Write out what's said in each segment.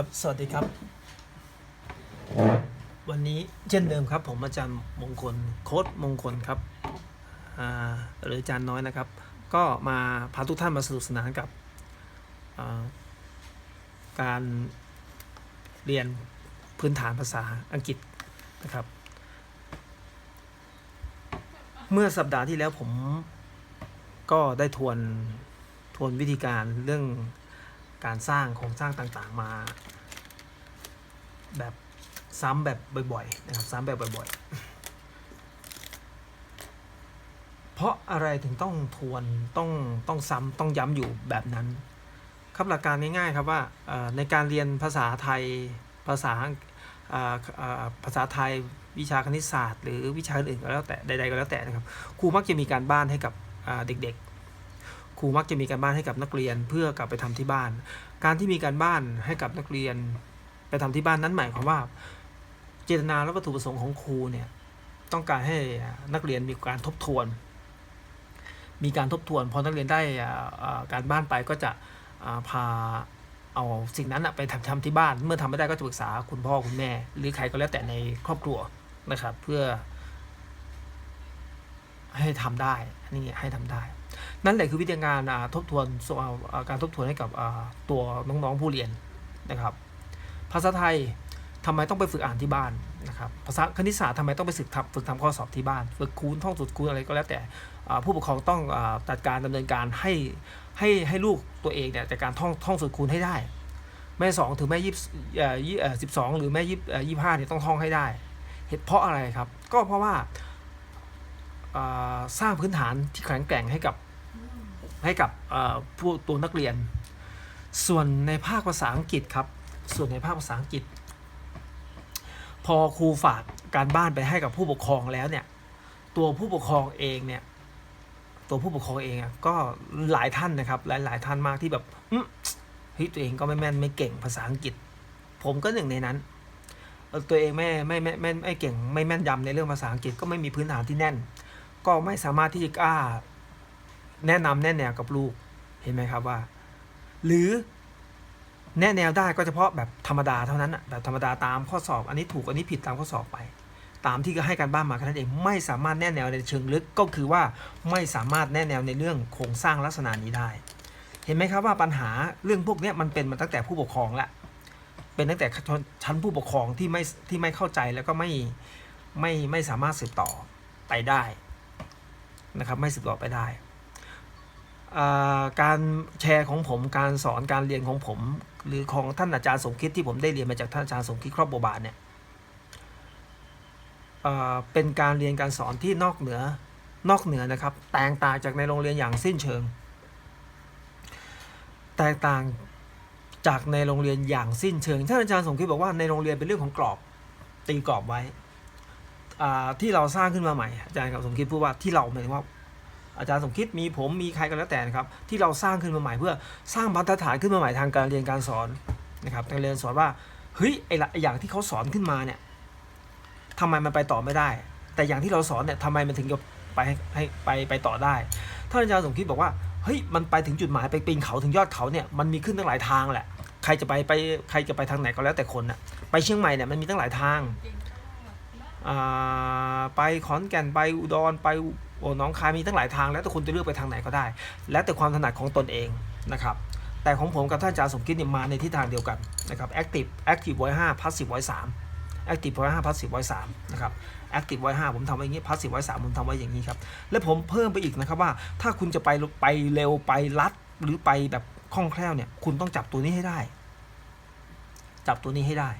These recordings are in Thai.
ครับ สวัสดีครับ วันนี้เช่นเดิมครับ ผมอาจารย์มงคลโค้ดมงคลครับหรืออาจารย์น้อยนะครับ ก็มาพาทุกท่านมาสนุกสนานกับการเรียนพื้นฐานภาษาอังกฤษนะครับ เมื่อสัปดาห์ที่แล้วผมก็ได้ทวนทวนวิธีการเรื่อง การสร้างโครงสร้างต่างๆมา แบบซ้ำแบบบ่อยๆนะครับซ้ำแบบบ่อยๆ เพราะอะไรถึงต้องทวนต้องต้องซ้ำต้องย้ำอยู่แบบนั้น ครับหลักการง่ายๆครับว่าในการเรียนภาษาไทยภาษาภาษาไทยวิชาคณิตศาสตร์ หรือวิชาอื่นก็แล้วแต่ใดๆก็แล้วแต่นะครับครูมักจะมีการบ้านให้กับเด็กๆ ครูมักจะมีการบ้านให้กับนักเรียนเพื่อกลับไปทำที่บ้าน การที่มีการบ้านให้กับนักเรียน ไปทำที่บ้านนั้นหมายความว่า เจตนาและวัตถุประสงค์ของครูเนี่ยต้องการให้นักเรียนมีการทบทวน มีการทบทวนพอนักเรียนได้การบ้านไปก็จะาพาเอาสิ่งนั้นไปทำทำที่บ้าน เมื่อทำไม่ได้ก็จะปรึกษาคุณพ่อคุณแม่ หรือใครก็แล้วแต่ในครอบครัวนะครับ เพื่อให้ทำได้นนี้ให้ทำได้ นั่นแหละคือวิธีการทบทวนการทบทวนให้กับตัวน้องๆผู้เรียนนะครับ ภาษาไทยทำไมต้องไปฝึกอ่านที่บ้านนะครับ ภาษาคณิตศาสตร์ทำไมต้องไปฝึกทำฝึกทำข้อสอบที่บ้าน ฝึกคูณท่องสูตรคูณอะไรก็แล้วแต่ผู้ปกครองต้องจัดการดำเนินการให้ให้ให้ลูกตัวเองเนี่ยจัดการท่องท่องสูตรคูณให้ได้ แม่สองถึงแม่ยี่สิบสองหรือแม่ยี่ยี่ห้าเนี่ยต้องท่องให้ได้ เหตุเพราะอะไรครับ ก็เพราะว่าสร้างพื้นฐานที่แข็งแกร่งให้กับ ให้กับผู้ตัวนักเรียน ส่วนในภาคภาษาอังกฤษครับ ส่วนในภาคภาษาอังกฤษ พอครูฝากการบ้านไปให้กับผู้ปกครองแล้วเนี่ย ตัวผู้ปกครองเองเนี่ย ตัวผู้ปกครองเองอะก็หลายท่านนะครับ หลายหลายท่านมากที่แบบเฮ้ยตัวเองก็ไม่แม่นไม่เก่งภาษาอังกฤษ ผมก็หนึ่งในนั้นตัวเองไม่ไม่ไม่ไม่ไม่เก่งไม่แม่นยำในเรื่องภาษาอังกฤษก็ไม่มีพื้นฐานที่แน่น ก็ไม่สามารถที่จะกล้า แนะนำแนะแนวกับลูกเห็นไหมครับว่า หรือแนะแนวได้ก็เฉพาะแบบธรรมดาเท่านั้นแบบธรรมดาตามข้อสอบ อันนี้ถูกอันนี้ผิดตามข้อสอบไป ตามที่ก็ให้การบ้านมาแค่นั้นเองไม่สามารถแนะแนวในเชิงลึกก็คือว่าไม่สามารถแนะแนวในเรื่องโครงสร้างลักษณะนี้ได้ เห็นไหมครับว่าปัญหาเรื่องพวกนี้มันเป็นมาตั้งแต่ผู้ปกครองล้วเป็นตั้งแต่ชั้นผู้ปกครองที่ไม่ที่ไม่เข้าใจแล้วก็ไม่ไม่ไม่สามารถสืบต่อไปได้นะครับไม่สืบต่อไปได้ การแชร์ของผมการสอนการเรียนของผม หรือของท่านอาจารย์สมคิดที่ผมได้เรียนมาจากท่านอาจารย์สมคิดครอบบัวบานเนี่ยเป็นการเรียนการสอนที่นอกเหนือนอกเหนือนะครับ แตกต่างจากในโรงเรียนอย่างสิ้นเชิง แตกต่างจากในโรงเรียนอย่างสิ้นเชิงท่านอาจารย์สมคิดบอกว่าในโรงเรียนเป็นเรื่องของกรอบตีกรอบไว้ที่เราสร้างขึ้นมาใหม่อาจารย์กับสมคิดพูดว่าที่เราหมายถึงว่า อาจารย์สมคิดมีผมมีใครก็แล้วแต่นะครับที่เราสร้างขึ้นมาใหม่เพื่อสร้างมาตรฐานขึ้นมาใหม่ทางการเรียนการสอนนะครับการเรียนสอนว่าเฮ้ยไอละไอ้อย่างที่เขาสอนขึ้นมาเนี่ยทำไมมันไปต่อไม่ได้ แต่อย่างที่เราสอนเนี่ยทำไมมันถึงจะไปให้ให้ไปไปต่อได้ท่านอาจารย์สมคิดบอกว่าเฮ้ยมันไปถึงจุดหมายไปปีนเขาถึงยอดเขาเนี่ยมันมีขึ้นตั้งหลายทางแหละใครจะไปไปใครจะไปทางไหนก็แล้วแต่คนน่ะไปเชียงใหม่เนี่ยมันมีตั้งหลายทางอ่าไปขอนแก่นไปอุดรไป โอ้น้องคายมีตั้งหลายทางแล้วแต่คุณจะเลือกไปทางไหนก็ได้ แล้วแต่ความถนัดของตนเองนะครับแต่ของผมกับท่านอาจารย์สมคิดเนี่ยมาในทิศทางเดียวกันนะครับ active active voice 5 passive voice 3 active voice 5 passive voice 3นะครับ active voice 5ผมทำไว้อย่างนี้ passive voice 3ผมทำไว้อย่างนี้ครับและผมเพิ่มไปอีกนะครับว่า ถ้าคุณจะไปไปเร็วไปลัดหรือไปแบบคล่องแคล่วเนี่ยคุณต้องจับตัวนี้ให้ได้ จับตัวนี้ให้ได้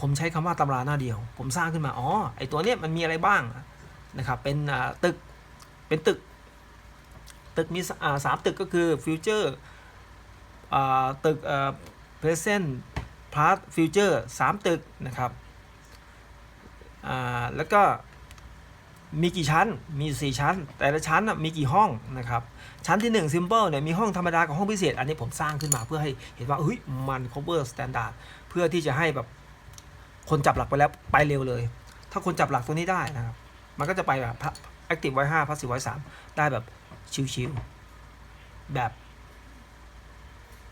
ผมใช้คำว่าตำราหน้าเดียว ผมสร้างขึ้นมาอ๋อไอตัวเนี้ยมันมีอะไรบ้าง นะครับเป็นตึกเป็นตึก ตึกมีสามตึกก็คือฟิวเจอร์ตึกเพรสเซนต์พาร์ทฟิวเจอร์สามตึกนะครับแล้วก็มีกี่ชั้น มีสี่ชั้น แต่ละชั้นมีกี่ห้องนะครับ ชั้นที่ 1 Simple เนี่ย มีห้องธรรมดากับห้องพิเศษ อันนี้ผมสร้างขึ้นมาเพื่อให้เห็นว่าเฮ้ย มัน cover standard เพื่อที่จะให้แบบคนจับหลักไปแล้วไปเร็วเลย ถ้าคนจับหลักตัวนี้ได้นะครับ มันก็จะไปแบบ active ไว้5 passive ไว้3ได้แบบชิวๆแบบ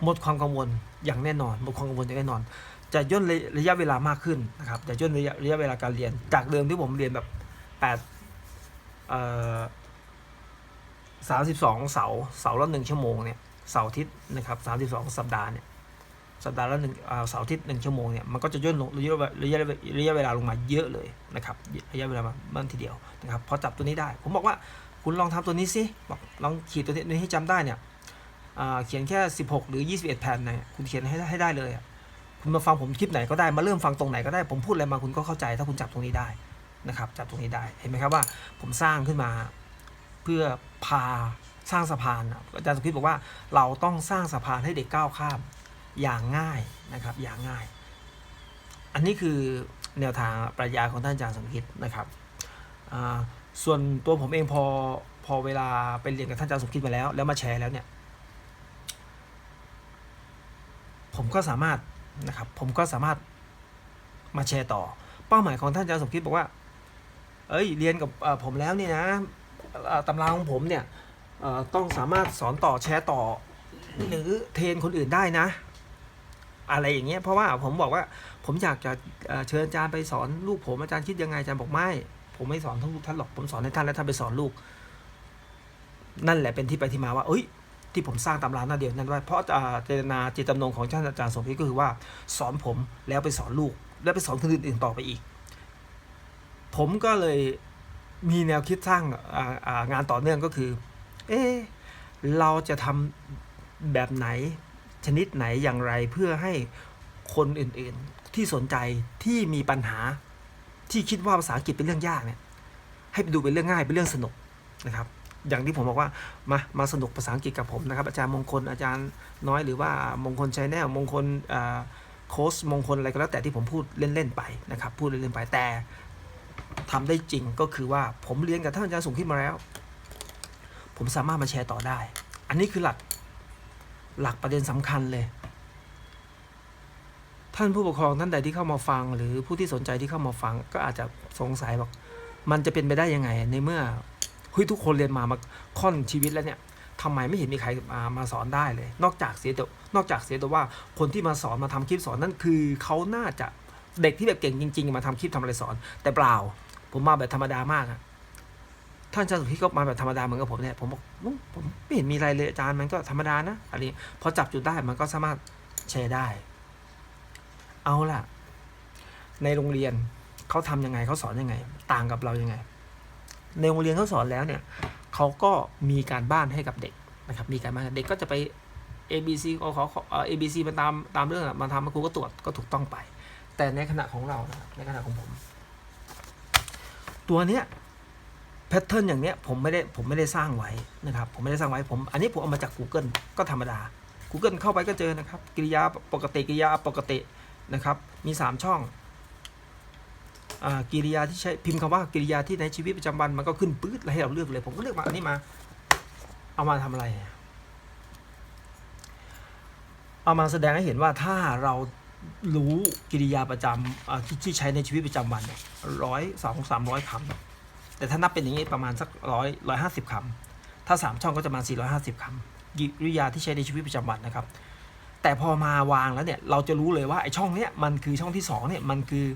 หมดความกังวลอย่างแน่นอน หมดความกังวลอย่างแน่นอน จะย่นระยะเวลามากขึ้นนะครับจะย่นระยะระยะเวลาการเรียน จากเดิมที่ผมเรียนแบบแปดเสามสิบสองเสาร์เสาร์ละหนึ่งชั่วโมงเนี่ยเสาร์อาทิตย์นะครับสามสิบสองสัปดาห์เนี่ย สัปดาห์ละหนึ่งเสาร์อาทิตย์หนึ่งชั่วโมงเนี่ยมันก็จะย่นลงระยะระยะระยะเวลาลงมาเยอะเลยนะครับระยะเวลามันทีเดียวนะครับพอจับตัวนี้ได้ ผมบอกว่าคุณลองทำตัวนี้สิบอกลองขีดตัวนี้ให้จำได้เนี่ยเขียนแค่ 16 หรือ 21 แผ่นเนี่ยคุณเขียนให้ได้ให้ได้เลยคุณมาฟังผมคลิปไหนก็ได้มาเริ่มฟังตรงไหนก็ได้ผมพูดอะไรมาคุณก็เข้าใจถ้าคุณจับตรงนี้ได้นะครับจับตรงนี้ได้เห็นไหมครับว่าผมสร้างขึ้นมาเพื่อพาสร้างสะพานอะอาจารย์สุขิตบอกว่าเราต้องสร้างสะพานให้เด็กก้าวข้าม อย่างง่ายนะครับอย่างง่าย อันนี้คือแนวทางปรัชญาของท่านอาจารย์สมคิดนะครับส่วนตัวผมเองพอพอเวลาไปเรียนกับท่านอาจารย์สมคิดมาแล้ว แล้วมาแชร์แล้วเนี่ย ผมก็สามารถนะครับ ผมก็สามารถมาแชร์ต่อ เป้าหมายของท่านอาจารย์สมคิดบอกว่า เอ้ยเรียนกับผมแล้วนี่นะตำราของผมเนี่ยต้องสามารถสอนต่อแชร์ต่อ หรือเทรนคนอื่นได้นะ อะไรอย่างเงี้ยเพราะว่าผมบอกว่าผมอยากจะเชิญอาจารย์ไปสอนลูกผมอาจารย์คิดยังไงอาจารย์บอกไม่ ผมไม่สอนทั้งลูกท่านหรอกผมสอนให้ท่านแล้วท่านไปสอนลูก นั่นแหละเป็นที่ไปที่มาว่าเอ้ย ที่ผมสร้างตำราหน้าเดียวนั้นว่าเพราะเจตนาเจตจำนงของท่านอาจารย์สมคิก็คือว่า สอนผมแล้วไปสอนลูก แล้วไปสอนคนอื่นๆต่อไปอีก ผมก็เลยมีแนวคิดสร้างงานต่อเนื่องก็คือ เอ๊เราจะทำแบบไหน ชนิดไหนอย่างไรเพื่อให้คนอื่นๆ ที่สนใจที่มีปัญหาที่คิดว่าภาษาอังกฤษเป็นเรื่องยากเนี่ยให้ไปดูเป็นเรื่องง่ายเป็นเรื่องสนุกนะครับ อย่างที่ผมบอกว่ามามาสนุกภาษาอังกฤษกับผมนะครับ อาจารย์มงคลอาจารย์น้อยหรือว่ามงคลชัยแนลมงคลโค้ชมงคลอะไรก็แล้วแต่ที่ผมพูดเล่นๆไปนะครับ พูดเล่นๆไปแต่ทำได้จริงก็คือว่าผมเรียนกับท่านอาจารย์สูงขึ้นมาแล้ว ผมสามารถมาแชร์ต่อได้ อันนี้คือหลัก หลักประเด็นสำคัญเลย ท่านผู้ปกครองท่านใดที่เข้ามาฟัง หรือผู้ที่สนใจที่เข้ามาฟัง ก็อาจจะสงสัยบอกมันจะเป็นไปได้ยังไง ในเมื่อเฮ้ยทุกคนเรียนมามาค่อนชีวิตแล้วเนี่ยทำไมไม่เห็นมีใครมามาสอนได้เลย นอกจากเสียแต่นอกจากเสียแต่ว่าคนที่มาสอนมาทำคลิปสอนนั่นคือเขาน่าจะเด็กที่แบบเก่งจริง ๆ มาทำคลิปทำอะไรสอน แต่เปล่า ผมมาแบบธรรมดามากอะ ท่านอาจารย์สุทธิก็มาแบบธรรมดาเหมือนกับผมเนี่ยผมบอกผมไม่เห็นมีอะไรเลยอาจารย์มันก็ธรรมดานะอะไรอย่างเงี้ยพอจับจุดได้มันก็สามารถแชร์ได้ เอาล่ะ ในโรงเรียนเขาทำยังไงเขาสอนยังไง ต่างกับเรายังไง ในโรงเรียนเขาสอนแล้วเนี่ยเขาก็มีการบ้านให้กับเด็กนะครับ มีการบ้านเด็กก็จะไป A B C ขอขอเอ่อ A B C มาตามตามเรื่องมาทำมาครูก็ตรวจก็ถูกต้องไป แต่ในขณะของเรานะในขณะของผม ตัวเนี้ย แพทเทิร์นอย่างเนี้ยผมไม่ได้ผมไม่ได้สร้างไว้นะครับผมไม่ได้สร้างไว้ผมอันนี้ผมเอามาจาก Google ก็ธรรมดา Google เข้าไปก็เจอนะครับกิริยาปกติกิริยาปกตินะครับมี 3 ช่องอ่ากิริยาที่ใช้พิมพ์คำว่ากิริยาที่ในชีวิตประจำวันมันก็ขึ้นปื๊ดแล้วให้เราเลือกเลย ผมก็เลือกมาอันนี้มา เอามาทำอะไร เอามาแสดงให้เห็นว่าถ้าเรารู้กิริยาประจำอ่าที่ที่ใช้ในชีวิตประจำวันร้อยสองสามร้อยคำ แต่ถ้านับเป็นอย่างนี้ประมาณสักร้อยร้อยห้าสิบคำถ้าสามช่องก็จะมาสี่ร้อยห้าสิบคำกิริยาที่ใช้ในชีวิตประจำวันนะครับ แต่พอมาวางแล้วเนี่ย เราจะรู้เลยว่าไอ้ช่องเนี้ยมันคือช่องที่สองเนี่ยมันคือ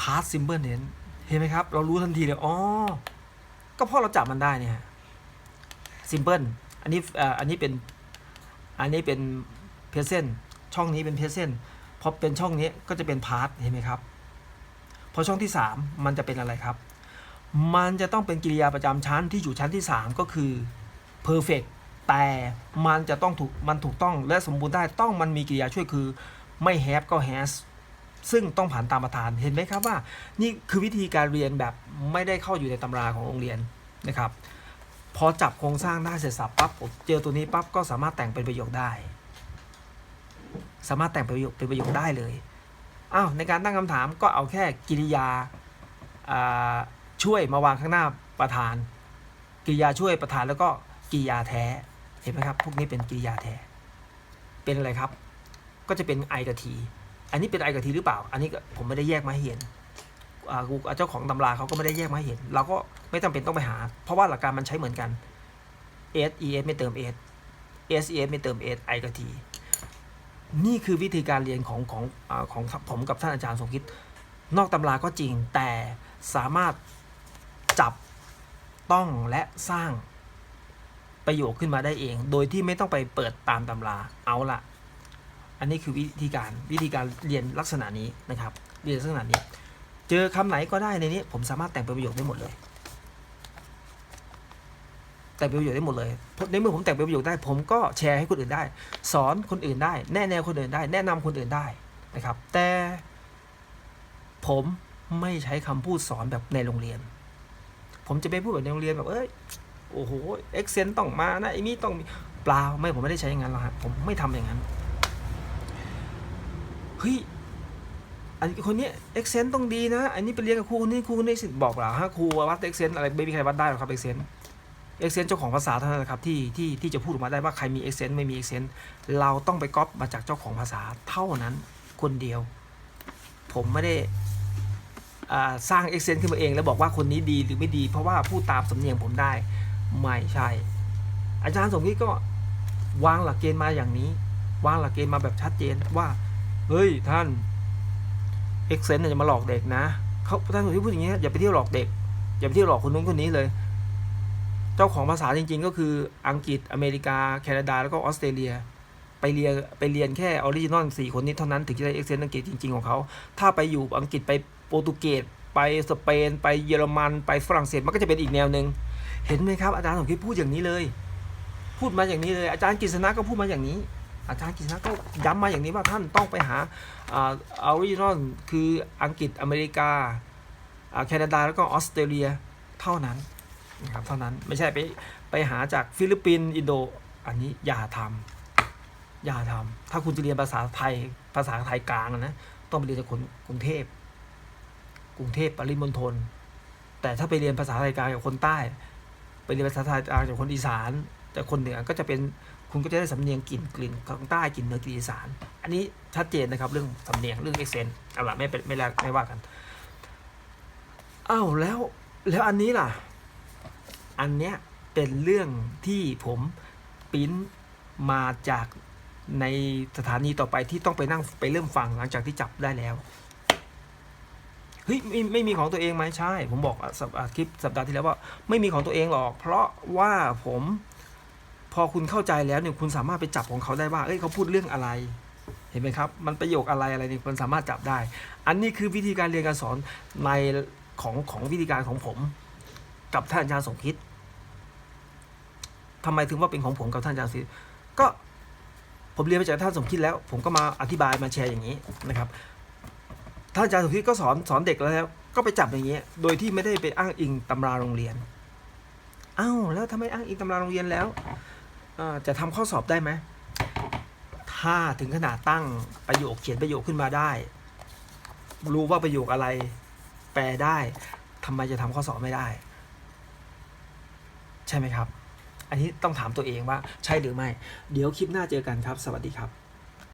past simple tense เห็นไหมครับ เรารู้ทันทีเลยอ๋อก็เพราะเราจับมันได้เนี่ย simple อันนี้อันนี้เป็นอันนี้เป็น present ช่องนี้เป็น present พอเป็นช่องนี้ก็จะเป็น past เห็นไหมครับพอช่องที่ 3 มันจะเป็นอะไรครับ มันจะต้องเป็นกิริยาประจำชั้นที่อยู่ชั้นที่ 3 ก็คือ perfect แต่มันจะต้องถูกมันถูกต้องและสมบูรณ์ได้ต้องมันมีกิริยาช่วยคือไม่ have ก็ has ซึ่งต้องผ่านตามประธานเห็นไหมครับว่า นี่คือวิธีการเรียนแบบไม่ได้เข้าอยู่ในตำราของโรงเรียนนะครับ พอจับโครงสร้างได้เสร็จสับปั๊บผมเจอตัวนี้ปั๊บก็สามารถแต่งเป็นประโยคได้ สามารถแต่งเป็นประโยคเป็นประโยคได้เลยอ้าวในการตั้งคำถามก็เอาแค่กิริยา ช่วยมาวางข้างหน้าประธาน กิริยาช่วยประธานแล้วก็กิริยาแท้เห็นไหมครับ พวกนี้เป็นกิริยาแท้ เป็นอะไรครับ ก็จะเป็นไอกับทีอันนี้เป็นไอกับทีหรือเปล่า อันนี้ผมไม่ได้แยกมาให้เห็นเจ้าของตำราเขาก็ไม่ได้แยกมาให้เห็น เราก็ไม่จำเป็นต้องไปหา เพราะว่าหลักการมันใช้เหมือนกัน S E S ไม่เติม S S E S ไม่เติม S I กับ T นี่คือวิธีการเรียนของของอของผมกับท่านอาจารย์สมคิด นอกตำราก็จริงแต่สามารถ จับต้องและสร้างประโยคขึ้นมาได้เอง โดยที่ไม่ต้องไปเปิดตามตำราเอาละอันนี้คือวิธีการวิธีการเรียนลักษณะนี้นะครับ เรียนลักษณะนี้ เจอคำไหนก็ได้ในนี้ ผมสามารถแต่งเป็นประโยคได้หมดเลย แต่งเป็นประโยชน์ได้หมดเลยในเมื่อผมแต่งเป็นประโยชน์ได้ ผมก็แชร์ให้คนอื่นได้ สอนคนอื่นได้ แนะแนวคนอื่นได้ แนะนำคนอื่นได้นะครับ แต่ผมไม่ใช้คำพูดสอนแบบในโรงเรียน ผมจะไปพูดแบบในโรงเรียนแบบเอ้ยโอ้โหเอ็กเซนต้องมานะไอ้นี่ต้องมีเปล่าไม่ผมไม่ได้ใช้อย่างนั้นหรอกฮะผมไม่ทำอย่างนั้นเฮ้ยอันคนนี้เอ็กเซนต้องดีนะอันนี้ไปเรียนกับครูคนนี้ครูคนนี้สิบอกเปล่าฮะครูวัดเอ็กเซนอะไรไม่มีใครวัดได้หรอกครับเอ็กเซนเอ็กเซนเจ้าของภาษาเท่านั้นแหละครับที่ที่ที่จะพูดออกมาได้ว่าใครมีเอ็กเซนไม่มีเอ็กเซนเราต้องไปก๊อปมาจากเจ้าของภาษาเท่านั้นคนเดียว ผมไม่ได้ สร้างเอ็กเซนต์ขึ้นมาเอง แล้วบอกว่าคนนี้ดีหรือไม่ดี เพราะว่าพูดตามสำเนียงผมได้ไม่ใช่ อาจารย์สมคิดก็วางหลักเกณฑ์มาอย่างนี้ วางหลักเกณฑ์มาแบบชัดเจนว่า เฮ้ยท่านเอ็กเซนต์จะมาหลอกเด็กนะเขาท่านสมคิดพูดอย่างนี้อย่าไปเที่ยวหลอกเด็ก อย่าไปเที่ยวหลอกคนนู้นคนนี้เลย เจ้าของภาษาจริง ๆ ก็คืออังกฤษอเมริกา แคนาดาแล้วก็ออสเตรเลียไปเรียนไปเรียนแค่ออริจินอลสี่คนนี้เท่านั้นถึงจะได้เอ็กเซนต์อังกฤษจริง ๆ ของเขา ถ้าไปอยู่อังกฤษไป รตุเกสไปสเปน ไปเยอรมัน ไปฝรั่งเศสมันก็จะเป็นอีกแนวหนึ่งเห็นไหมครับอาจารย์สมคิดพูดอย่างนี้เลย พูดมาอย่างนี้เลย อาจารย์กฤษณะก็พูดมาอย่างนี้ อาจารย์กฤษณะก็ย้ำมาอย่างนี้ว่าท่านต้องไปหาออริจินอลคืออังกฤษอเมริกาอ่าแคนาดาแล้วก็ออสเตรเลียเท่านั้นนะครับเท่านั้นไม่ใช่ไปไปหาจากฟิลิปปินส์อินโดอันนี้อย่าทำอย่าทำถ้าคุณจะเรียนภาษาไทยภาษาไทยกลางนะต้องไปเรียนจากคนกรุงเทพ กรุงเทพปริมณฑลแต่ถ้าไปเรียนภาษาไทยกลางจากคนใต้ ไปเรียนภาษาไทยกลางจากคนอีสาน แต่คนเหนือก็จะเป็นคุณก็จะได้สำเนียงกลิ่นกลิ่นของใต้กลิ่นเหนือกลิ่นอีสาน อันนี้ชัดเจนนะครับเรื่องสำเนียงเรื่องเอ็กเซนเอาละไม่เป็นไม่ละไม่ว่ากันอ้าวแล้วแล้วอันนี้ล่ะ อันเนี้ยเป็นเรื่องที่ผมปิ้นมาจากในสถานีต่อไปที่ต้องไปนั่งไปเริ่มฟังหลังจากที่จับได้แล้ว เฮ้ยไม่ไม่มีของตัวเองไหมใช่ ผมบอกอะสัปคลิปสัปดาห์ที่แล้วว่า ไม่มีของตัวเองหรอก เพราะว่าผม พอคุณเข้าใจแล้วเนี่ยคุณสามารถไปจับของเขาได้ว่าเอ้ยเขาพูดเรื่องอะไร เห็นไหมครับ มันประโยคอะไรอะไรเนี่ยคุณสามารถจับได้ อันนี้คือวิธีการเรียนการสอนในของของวิธีการของผม กับท่านอาจารย์สมคิดทำไมถึงว่าเป็นของผมกับท่านอาจารย์สมคิดก็ผมเรียนมาจากท่านสมคิดแล้ว ผมก็มาอธิบายมาแชร์อย่างนี้นะครับ ท่านอาจารย์สมคิก็สอนสอนเด็กแล้ว ก็ไปจับอย่างนี้ย โดยที่ไม่ได้ไปอ้างอิงตำราโรงเรียนอ้าวแล้วทำไมอ้างอิงตำราโรงเรียนแล้วจะทำข้อสอบได้ไหมถ้าถึงขนาดตั้งประโยคเขียนประโยคขึ้นมาได้ รู้ว่าประโยคอะไรแปลได้ทำไมจะทำข้อสอบไม่ได้ ใช่ไหมครับ อันนี้ต้องถามตัวเองว่าใช่หรือไม่ เดี๋ยวคลิปหน้าเจอกันครับ สวัสดีครับ